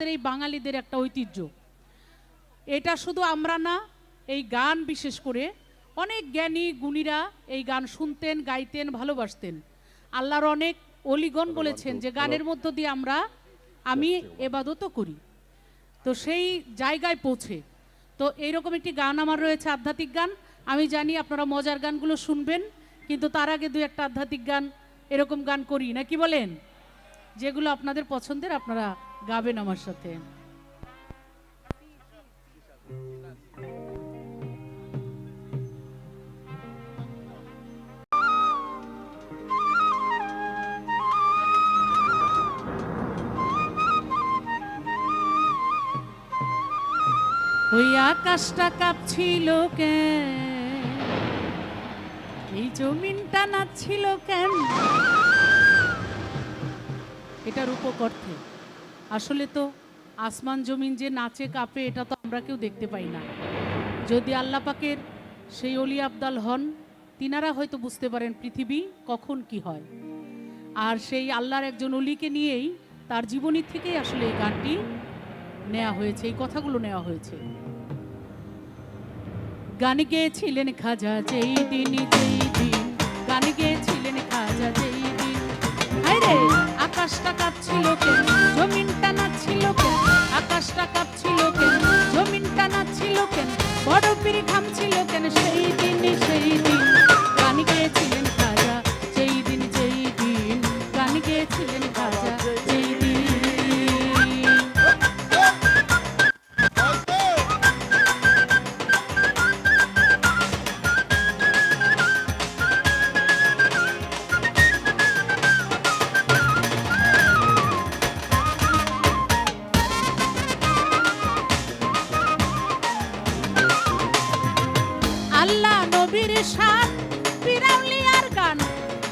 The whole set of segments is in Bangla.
এই বাঙালিদের একটা ঐতিহ্য। এটা শুধু আমরা না এই গান বিশেষ করে অনেক জ্ঞানী গুণীরা এই গান শুনতেন গাইতেন ভালোবাসতেন। আল্লাহর অনেক অলিগণ বলেছেন যে গানের মধ্য দিয়ে আমরা আমি এবাদত করি। তো সেই জায়গায় পৌঁছে। তো এইরকম একটি গান আমার রয়েছে আধ্যাত্মিক গান। আমি জানি আপনারা মজার গানগুলো শুনবেন কিন্তু তার আগে দু একটা আধ্যাত্মিক গান এরকম গান করি। না কি বলেন? যেগুলো আপনাদের পছন্দের আপনারা গাবেন আমার সাথে। ওই আকাশটা কাঁপছিল কেন? এই জমিনটা নাচছিল কেন? এটার উপকর্থে আসলে তো আসমান জমিন যে নাচে কাঁপে, এটা তো আমরা কেউ দেখতে পাই না। যদি আল্লাহ পাকের সেই অলি আবদাল হন, তিনারা হয়তো বুঝতে পারেন পৃথিবী কখন কি হয়। আর সেই আল্লাহর একজন অলিকে নিয়েই তার জীবনী থেকেই আসলে এই গানটি নেওয়া হয়েছে, এই কথাগুলো নেওয়া হয়েছে। গান গেয়েছিলেন খাজা যেই দিন যেই দিন গান গেয়েছিলেন খাজা যেই দিন আরে আকাশটা কাঁপছিল কেন? জমিনটা নাচছিল কেন? আকাশটা কাঁপছিল কেন? জমিনটা নাচছিল কেন? বড় পিড়ি ঘামছিল কেন? সেই দিন সেই দিন।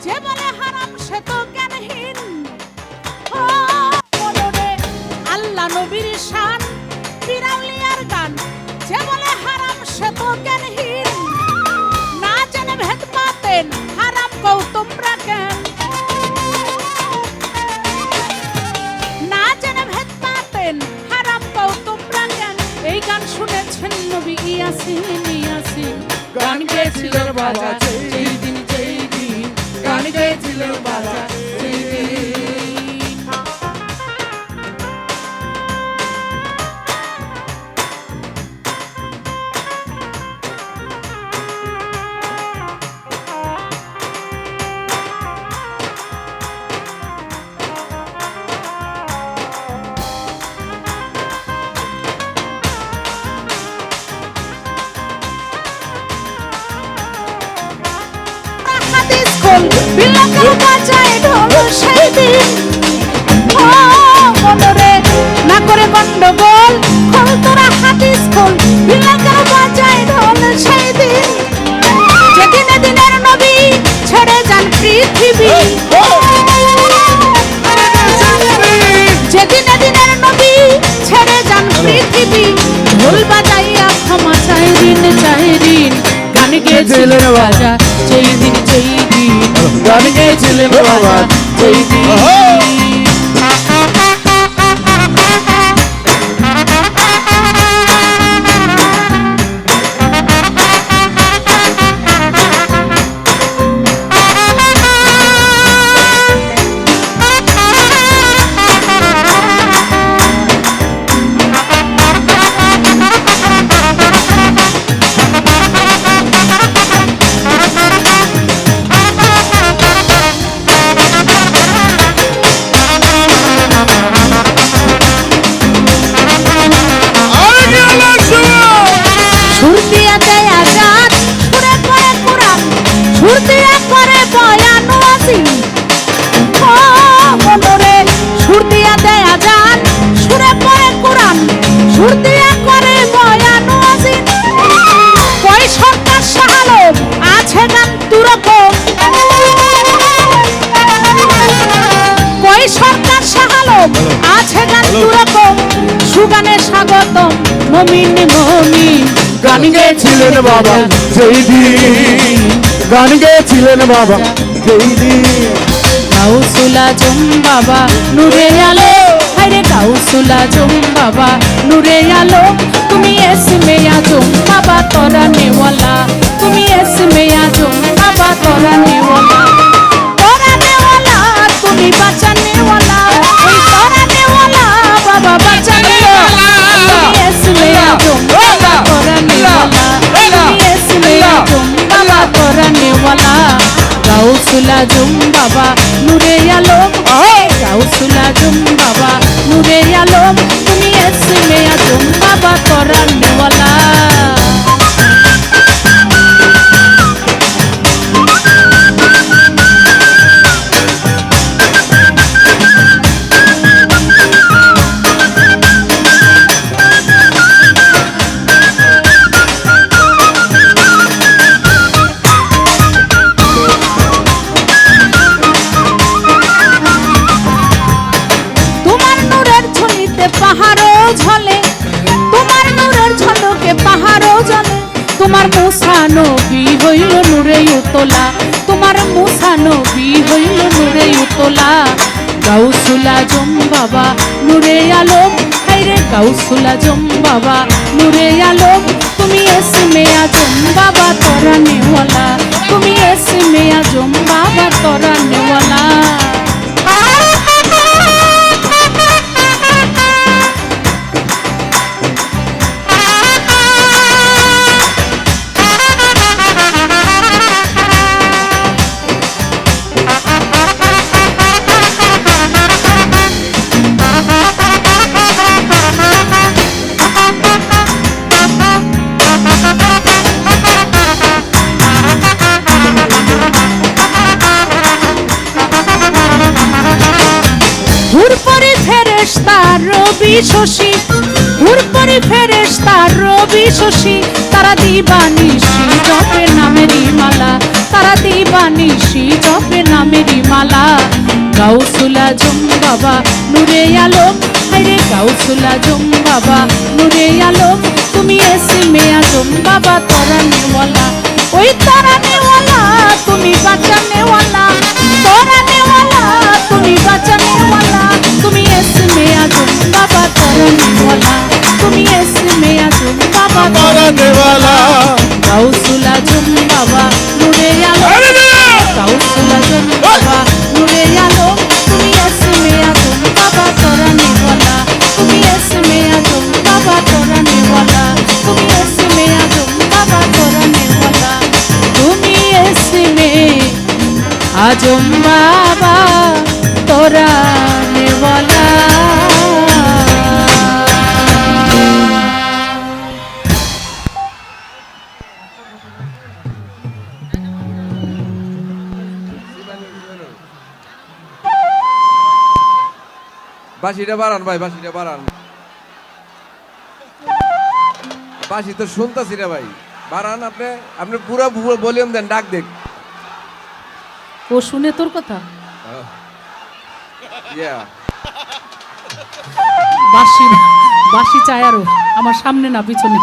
যে বিলাকার বাজায় ঢোল সেই দিন ও মনরে না করে গন্ডগোল খোল তোরা হাদিস খোল বিলাকার বাজায় ঢোল সেই দিন যেদিনে দিনের নবী ছেড়ে যান পৃথিবী। যেদিনে দিনের নবী ছেড়ে যান পৃথিবী। ঢোল বাজাইয়া ক্ষমা চাই দিন চাই দিন গান যেই দিন গান গেয়েছিলেন বাবা। যেই দিন সুর স্বাগতম মমিন মমিন গান গেয়েছিলেন বাবা যেই দিন। গান গেয়েছিলেন বাবা যেই দিন। গাউসুল আজম বাবা নূরে আলো। হায়রে গাউসুল আজম বাবা নূরে আলম তুমি এসমে আজম বাবা তোরা নেওয়ালা তুমি এসমে আজম বাবা তোরা গাউসুল জুম বাবা নূরে আলম। গাউসুলা জুম বাবা নূরে আলম। তুমি এসমে আজম বাবা তোরা নেওয়ালা নবী হইল নূরে উতলা। তোমার মুসা নবী হইল নূরে উতলা। গাউসুলা জম বাবা, নূরে আলম। হাইরে গাউসুলা জম বাবা, নূরে আলম। তুমি এসমে আজম বাবা তোরা নেওয়ালা তুমি এসমে আজম বাবা তোরা নেওয়ালা রবি শশী। হুরপরি ফেরেশতা রবি শশী। তারা দিবানিশি জপে নামেরই মালা তারা দিবানিশি জপে নামেরই মালা গাউসুলা জম বাবা, নূরে আলম। হাইরে গাউসুলা জম বাবা, নূরে আলম। তুমি এসে মেয়া জম বাবা, তোরা নেওয়ালা। ওই তোরা নেওয়ালা, তুমি বাচ্চা নেওয়ালা। তোরা নেওয়ালা, তুমি বাঁচানেওয়ালা তুমি তুমি এসমে আজম বাবা তোরা নেওয়ালা গাউসুল আজম বাবা নূরে আলো গাউসুল আজম বাবা নূরে আলো তুমি এসমে আজম বাবা তরণওয়ালা তুমি এসমে আজম বাবা তরণওয়ালা তুমি এসমে আজম বাবা তরণওয়ালা তুমি এসমে আজম বাবা তোরা বাঁশিটা বাড়ান ভাই বাসিটা বাড়ান। বাসি তো শুনতেছি রে ভাই। বাড়ান আপনি আপনি পুরো ভলিউম দেন ডাক দেখ ও শুনে তোর কথা? ইয়া। বাসি বাসি চায় আরও আমার সামনে না পিছনে।